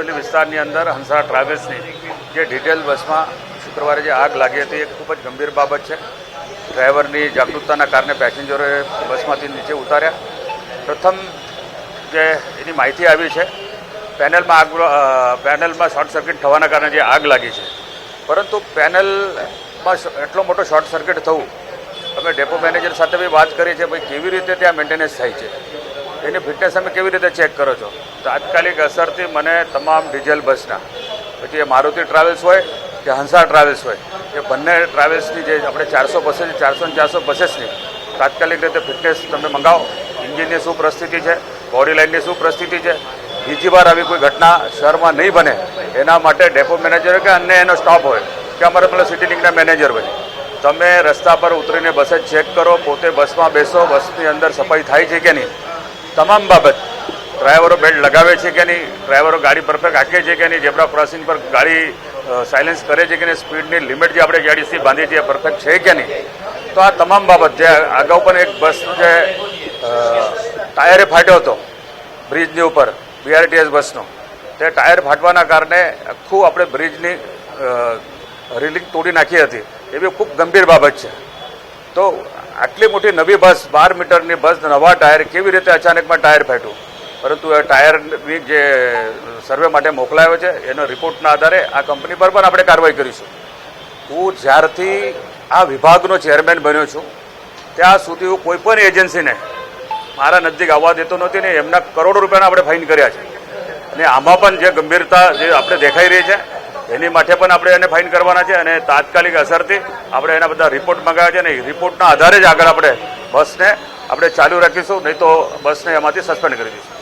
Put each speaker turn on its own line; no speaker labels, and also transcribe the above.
બોરીવલી વિસ્તારની અંદર હંસા ટ્રાવેલ્સની જે ડિટેલ બસમાં શુક્રવારે જે આગ લાગી હતી એ ખૂબ જ ગંભીર બાબત છે. ડ્રાઈવરની જાગૃતતાના કારણે પેસેન્જરોએ બસમાંથી નીચે ઉતાર્યા. પ્રથમ જે એની માહિતી આવી છે, પેનલમાં આગ પેનલમાં શોર્ટ સર્કિટ થવાના કારણે જે આગ લાગી છે. પરંતુ પેનલમાં એટલો મોટો શોર્ટ સર્કિટ થવું, અમે ડેપો મેનેજર સાથે બી વાત કરી છે, ભાઈ કેવી રીતે ત્યાં મેન્ટેનન્સ થાય છે? એની ફિટનેસ તમે કેવી રીતે ચેક કરો છો? તાત્કાલિક અસરથી મને તમામ ડીઝલ બસના, પછી એ મારુતિ ટ્રાવેલ્સ હોય કે હંસા ટ્રાવેલ્સ હોય, એ બંને ટ્રાવેલ્સની જે આપણે ચારસો બસો છે ચારસો ને ચારસો બસેસની તાત્કાલિક રીતે ફિટનેસ તમે મંગાવો. ઇન્જિનની શું પરિસ્થિતિ છે? બોડી લાઇનની શું પરિસ્થિતિ છે? બીજી વાર આવી કોઈ ઘટના શહેરમાં નહીં બને, એના માટે ડેપો મેનેજર કે અન્ય એનો સ્ટાફ હોય, કે અમારે પેલા સિટી લિંકના મેનેજર હોય. તમે રસ્તા પર ઉતરીને બસ ચેક કરો, પોતે બસમાં બેસો, બસની અંદર સફાઈ થાય છે કે નહીં? તમામ બાબત ડ્રાઈવરો બેલ્ટ લગાવે છે કે નહીં, ડ્રાઈવરો ગાડી પરફેક્ટ હાંકે છે કે નહીં જેબ્રા ક્રોસિંગ પર ગાડી સાયલેન્સ કરે છે કે નહીં, સ્પીડની લિમિટ જે આપણે ગાડીથી બાંધી છે પરફેક્ટ છે કે નહીં? તો આ તમામ બાબત જે અગાઉ પણ એક બસ જે ટાયરે ફાટ્યો હતો, બ્રિજની ઉપર બીઆરટીએસ બસનો. તે ટાયર ફાટવાના કારણે આખું આપણે બ્રિજની રેલિંગ તોડી નાખી હતી. એ બી ખૂબ ગંભીર બાબત છે. તો આટલી મોટી નવી બસ, બાર મીટરની બસ, નવા ટાયર, કેવી રીતે અચાનકમાં ટાયર ફાટ્યું? પરંતુ એ ટાયરની જે સર્વે માટે મોકલાયો છે, એનો રિપોર્ટના આધારે આ કંપની પર પણ આપણે કાર્યવાહી કરીશું. હું જ્યારથી આ વિભાગનો ચેરમેન બન્યો છું, ત્યાં સુધી હું કોઈ પણ એજન્સીને મારા નજીક આવવા દેતો નથી ને એમના કરોડો રૂપિયાના આપણે ફાઇન કર્યા છે. અને આમાં પણ જે ગંભીરતા જે આપણે દેખાઈ રહી છે એની માટે પણ આપણે એને ફાઇન કરવાના છે અને તાત્કાલિક અસરથી આપણે એના બધા રિપોર્ટ મંગાવ્યા છે ને રિપોર્ટના આધારે જ આગળ આપણે બસને આપણે ચાલુ રાખીશું, નહીં તો બસને એમાંથી સસ્પેન્ડ કરી દઈશું.